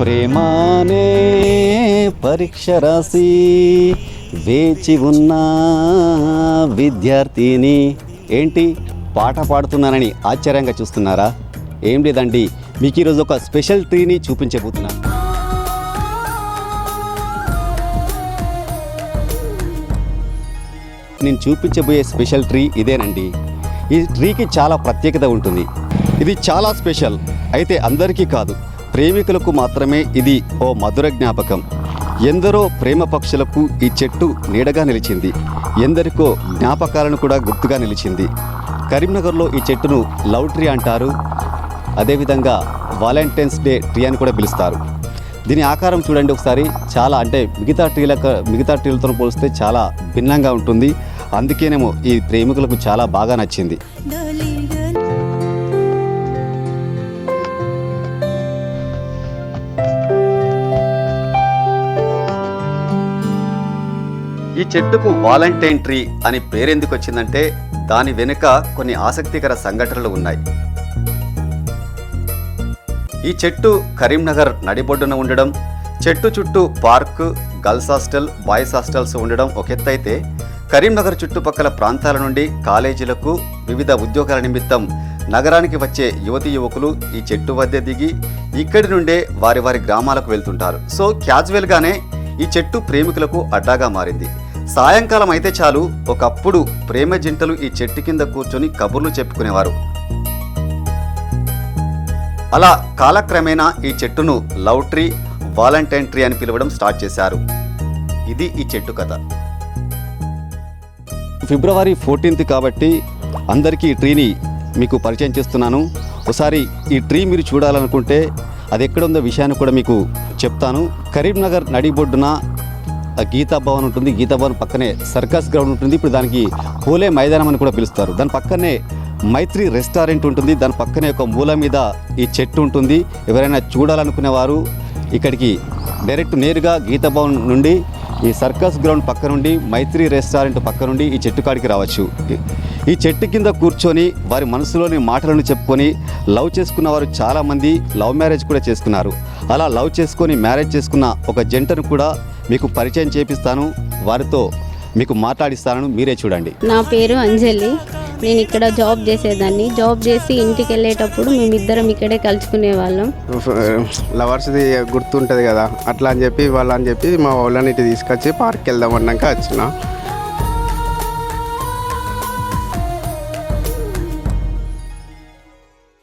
ప్రేమానే పరీక్ష రాసి వేచి ఉన్న విద్యార్థిని ఏంటి? పాట పాడుతున్నానని ఆశ్చర్యంగా చూస్తున్నారా? ఏం లేదండి. మీకు ఈరోజు ఒక స్పెషల్ ట్రీని చూపించబోతున్నా నేను చూపించబోయే స్పెషల్ ట్రీ ఇదేనండి. ఈ ట్రీకి చాలా ప్రత్యేకత ఉంటుంది. ఇది చాలా స్పెషల్. అయితే అందరికీ కాదు. ప్రేమికులకు మాత్రమే ఇది ఓ మధుర జ్ఞాపకం. ఎందరో ప్రేమ పక్షులకు ఈ చెట్టు నీడగా నిలిచింది. ఎందరికో జ్ఞాపకాలను కూడా గుర్తుగా నిలిచింది. కరీంనగర్లో ఈ చెట్టును లవ్ ట్రీ అంటారు. అదేవిధంగా వాలంటైన్స్ డే ట్రీ అని కూడా పిలుస్తారు. దీని ఆకారం చూడండి ఒకసారి. చాలా అంటే మిగతా ట్రీల మిగతా ట్రీలతో పోలిస్తే చాలా భిన్నంగా ఉంటుంది. అందుకేనేమో ఈ ప్రేమికులకు చాలా బాగా నచ్చింది. ఈ చెట్టుకు వాలంటైన్ ట్రీ అని పేరెందుకు వచ్చిందంటే దాని వెనుక కొన్ని ఆసక్తికర సంఘటనలు ఉన్నాయి. ఈ చెట్టు కరీంనగర్ నడిబొడ్డున ఉండడం చెట్టు చుట్టూ park girls hostel boys hostels ఉండడం ఒక ఎత్తైతే కరీంనగర్ చుట్టుపక్కల ప్రాంతాల నుండి కాలేజీలకు వివిధ ఉద్యోగాల నిమిత్తం నగరానికి వచ్చే యువతి యువకులు ఈ చెట్టు వద్ద దిగి ఇక్కడి నుండే వారి వారి గ్రామాలకు వెళ్తుంటారు. సో క్యాజువల్గానే ఈ చెట్టు ప్రేమికులకు అడ్డాగా మారింది. సాయంకాలం అయితే చాలు ఒకప్పుడు ప్రేమ జంటలు ఈ చెట్టు కింద కూర్చొని కబుర్లు చెప్పుకునేవారు. అలా కాలక్రమేణా ఈ చెట్టును లవ్ ట్రీ వాలంటైన్ ట్రీ అని పిలవడం స్టార్ట్ చేశారు. ఇది ఈ చెట్టు కథ. ఫిబ్రవరి ఫోర్టీన్త్ కాబట్టి అందరికీ ఈ ట్రీని మీకు పరిచయం చేస్తున్నాను. ఒకసారి ఈ ట్రీ మీరు చూడాలనుకుంటే అది ఎక్కడుందో విషయాన్ని కూడా మీకు చెప్తాను. కరీంనగర్ నడిబొడ్డున గీతా భవన్ ఉంటుంది. గీతా భవన్ పక్కనే సర్కస్ గ్రౌండ్ ఉంటుంది. ఇప్పుడు దానికి పోలే మైదానం అని కూడా పిలుస్తారు. దాని పక్కనే మైత్రి రెస్టారెంట్ ఉంటుంది. దాని పక్కనే ఒక మూల మీద ఈ చెట్టు ఉంటుంది. ఎవరైనా చూడాలనుకునే వారు ఇక్కడికి డైరెక్ట్ నేరుగా గీతా భవన్ నుండి ఈ సర్కస్ గ్రౌండ్ పక్క నుండి మైత్రి రెస్టారెంట్ పక్క నుండి ఈ చెట్టు కాడికి రావచ్చు. ఈ చెట్టు కింద కూర్చొని వారి మనసులోని మాటలను చెప్పుకొని లవ్ చేసుకున్న వారు చాలామంది లవ్ మ్యారేజ్ కూడా చేసుకున్నారు. అలా లవ్ చేసుకొని మ్యారేజ్ చేసుకున్న ఒక జంటను కూడా మీకు పరిచయం చేపిస్తాను. వారితో మీకు మాట్లాడిస్తాను మీరే చూడండి. నా పేరు అంజలి. నేను ఇక్కడ జాబ్ చేసేదాన్ని. జాబ్ చేసి ఇంటికి వెళ్ళేటప్పుడు మేమిద్దరం ఇక్కడే కలుసుకునే వాళ్ళం. లవర్స్ది eh, గుర్తుంటుంది కదా. అట్లా అని చెప్పి వాళ్ళని అని చెప్పి మా వాళ్ళని ఇటు తీసుకొచ్చి పార్క్కి వెళ్దాం అన్నాక వచ్చిన.